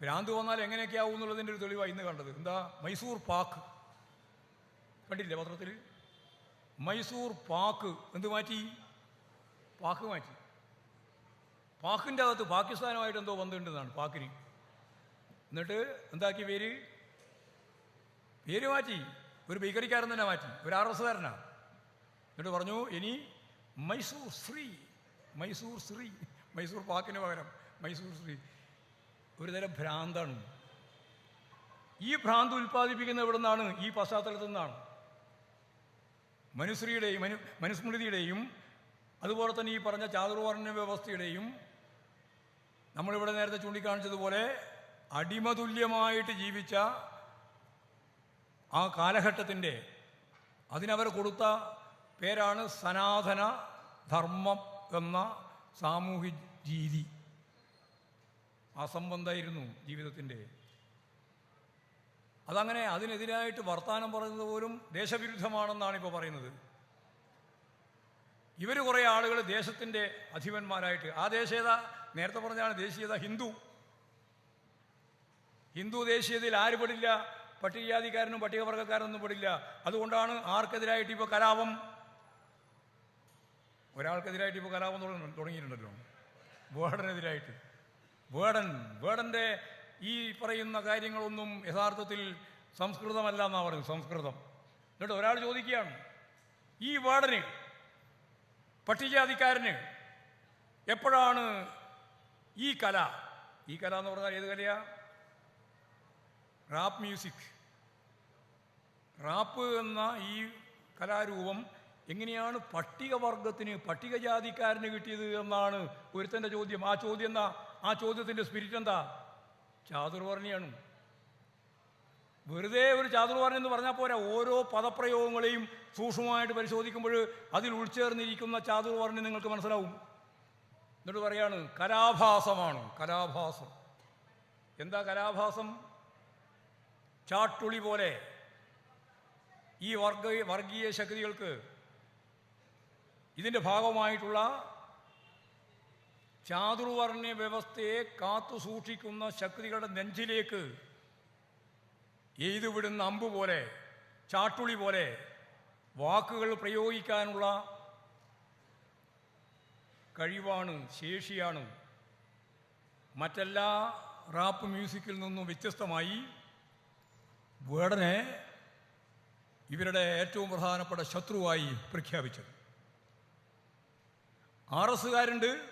ഭ്രാന്ത് വന്നാൽ എങ്ങനെയൊക്കെയാവും എന്നുള്ളതിന്റെ ഒരു തെളിവാണ് ഇന്ന് കണ്ടത്. എന്താ? മൈസൂർ പാക്ക്. കണ്ടില്ലേ പത്രത്തിൽ? മൈസൂർ പാക്ക്. എന്ത് മാറ്റി? പാക്ക് മാറ്റി. പാക്കിന്റെ അകത്ത് പാകിസ്ഥാനുമായിട്ട് എന്തോ ബന്ധമുണ്ടെന്നാണ് പാക്കിന്. എന്നിട്ട് എന്താക്കി പേര്? പേര് മാറ്റി. ഒരു ബേക്കറിക്കാരൻ തന്നെ മാറ്റി. ഒരു ആർ എസ് കാരനാണ് എന്നിട്ട് പറഞ്ഞു ഇനി മൈസൂർ ശ്രീ മൈസൂർ ശ്രീ മൈസൂർ പാക്കിന് പകരം മൈസൂർ ശ്രീ. ഒരു തരം ഭ്രാന്താണ്. ഈ ഭ്രാന്ത് ഉൽപ്പാദിപ്പിക്കുന്ന എവിടെ നിന്നാണ് ഈ പശ്ചാത്തലത്തിൽ നിന്നാണ്. മനുശ്രീയുടെയും മനു മനുസ്മൃതിയുടെയും അതുപോലെ തന്നെ ഈ പറഞ്ഞ ചാതുർവർണ വ്യവസ്ഥയുടെയും നമ്മളിവിടെ നേരത്തെ ചൂണ്ടിക്കാണിച്ചതുപോലെ അടിമതുല്യമായിട്ട് ജീവിച്ച ആ കാലഘട്ടത്തിന്റെ അതിനവർ കൊടുത്ത പേരാണ് സനാതന ധർമ്മം എന്ന സാമൂഹ്യ രീതി. അസംബന്ധമായിരുന്നു ജീവിതത്തിന്റെ. അതങ്ങനെ അതിനെതിരായിട്ട് വർത്തമാനം പറയുന്നത് പോലും ദേശവിരുദ്ധമാണെന്നാണ് ഇപ്പോൾ പറയുന്നത്. ഇവർ കുറേ ആളുകൾ ദേശത്തിന്റെ അധിപന്മാരായിട്ട്. ആ ദേശീയത നേരത്തെ പറഞ്ഞാണ് ദേശീയത ഹിന്ദു. ഹിന്ദു ദേശീയതയിൽ ആര് പെടില്ല? പട്ടികജാതിക്കാരനും പട്ടികവർഗക്കാരനൊന്നും പെടില്ല. അതുകൊണ്ടാണ് ആർക്കെതിരായിട്ട് ഇപ്പോൾ കലാപം. ഒരാൾക്കെതിരായിട്ട് ഇപ്പോൾ കലാപം തുടങ്ങി തുടങ്ങിയിട്ടുണ്ടല്ലോ. വേടനെതിരായിട്ട് വേടൻ വേടന്റെ ഈ പറയുന്ന കാര്യങ്ങളൊന്നും യഥാർത്ഥത്തിൽ സംസ്കൃതമല്ല എന്നാണ് പറയുന്നത് സംസ്കൃതം. എന്നിട്ട് ഒരാൾ ചോദിക്കുകയാണ് ഈ വേടന് പട്ടികജാതിക്കാരന് എപ്പോഴാണ് ഈ കല? ഈ കല എന്ന് പറഞ്ഞാൽ ഏത് കലയാ? Rap music. റാപ്പ് എന്ന ഈ കലാരൂപം എങ്ങനെയാണ് പട്ടികവർഗത്തിന് പട്ടികജാതിക്കാരന് കിട്ടിയത് എന്നാണ് ഒരുത്തന്റെ ചോദ്യം. ആ ചോദ്യം എന്താ? ആ ചോദ്യത്തിന്റെ സ്പിരിറ്റ് എന്താ? ചാതുർവർണിയാണ് വെറുതെ ഒരു ചാതുർവർണ എന്ന് പറഞ്ഞാൽ പോരാ. ഓരോ പദപ്രയോഗങ്ങളെയും സൂക്ഷ്മമായിട്ട് പരിശോധിക്കുമ്പോൾ അതിൽ ഉൾച്ചേർന്നിരിക്കുന്ന ചാതുർവർണി നിങ്ങൾക്ക് മനസ്സിലാവും. എന്നിട്ട് പറയാണ് കലാഭാസമാണ്. കലാഭാസം. എന്താ കലാഭാസം? ചാട്ടുളി പോലെ. ഈ വർഗ വർഗീയ ശക്തികൾക്ക് ഇതിന്റെ ഭാഗമായിട്ടുള്ള ചാതുർവർണ വ്യവസ്ഥയെ കാത്തു സൂക്ഷിക്കുന്ന ശക്തികളുടെ നെഞ്ചിലേക്ക് എയ്തുവിടുന്ന അമ്പ് പോലെ ചാട്ടുളി പോലെ വാക്കുകൾ പ്രയോഗിക്കാനുള്ള കഴിവാണ് ശേഷിയാണ്. മറ്റെല്ലാ റാപ്പ് മ്യൂസിക്കിൽ നിന്നും വ്യത്യസ്തമായി വേടനെ ഇവരുടെ ഏറ്റവും പ്രധാനപ്പെട്ട ശത്രുവായി പ്രഖ്യാപിച്ചത്. ആർ എസ്സുകാരുണ്ട്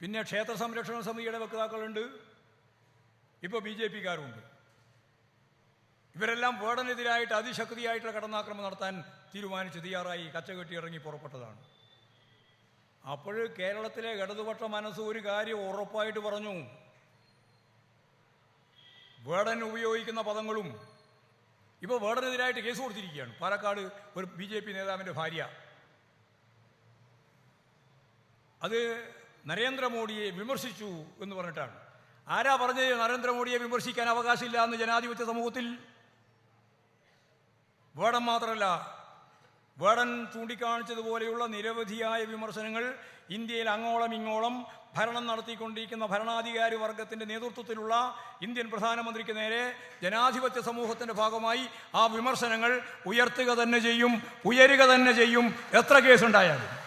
പിന്നെ ക്ഷേത്ര സംരക്ഷണ സമിതിയുടെ വക്താക്കളുണ്ട് ഇപ്പോൾ ബി ജെ പിക്കാരുണ്ട്. ഇവരെല്ലാം വേടനെതിരായിട്ട് അതിശക്തിയായിട്ടുള്ള കടന്നാക്രമം നടത്താൻ തീരുമാനിച്ച് തയ്യാറായി. കച്ചകെട്ടി ഇറങ്ങി പുറപ്പെട്ടതാണ്. അപ്പോൾ കേരളത്തിലെ ഇടതുപക്ഷ മനസ്സ് ഒരു കാര്യം ഉറപ്പായിട്ട് പറഞ്ഞു. വേടൻ ഉപയോഗിക്കുന്ന പദങ്ങളും ഇപ്പോൾ വേടനെതിരായിട്ട് കേസ് കൊടുത്തിരിക്കുകയാണ്. പാലക്കാട് ഒരു ബി ജെ പി നേതാവിന്റെ ഭാര്യ. അത് നരേന്ദ്രമോദിയെ വിമർശിച്ചു എന്ന് പറഞ്ഞിട്ടാണ്. ആരാ പറഞ്ഞത് നരേന്ദ്രമോദിയെ വിമർശിക്കാൻ അവകാശമില്ല എന്ന് ജനാധിപത്യ സമൂഹത്തിൽ? വേടൻ മാത്രമല്ല വേടൻ ചൂണ്ടിക്കാണിച്ചതുപോലെയുള്ള നിരവധിയായ വിമർശനങ്ങൾ ഇന്ത്യയിൽ അങ്ങോളം ഇങ്ങോളം ഭരണം നടത്തിക്കൊണ്ടിരിക്കുന്ന ഭരണാധികാരി വർഗത്തിന്റെ നേതൃത്വത്തിലുള്ള ഇന്ത്യൻ പ്രധാനമന്ത്രിക്ക് നേരെ ജനാധിപത്യ സമൂഹത്തിന്റെ ഭാഗമായി ആ വിമർശനങ്ങൾ ഉയർത്തുക തന്നെ ചെയ്യും ഉയരുക തന്നെ ചെയ്യും. എത്ര കേസുണ്ടായാലും.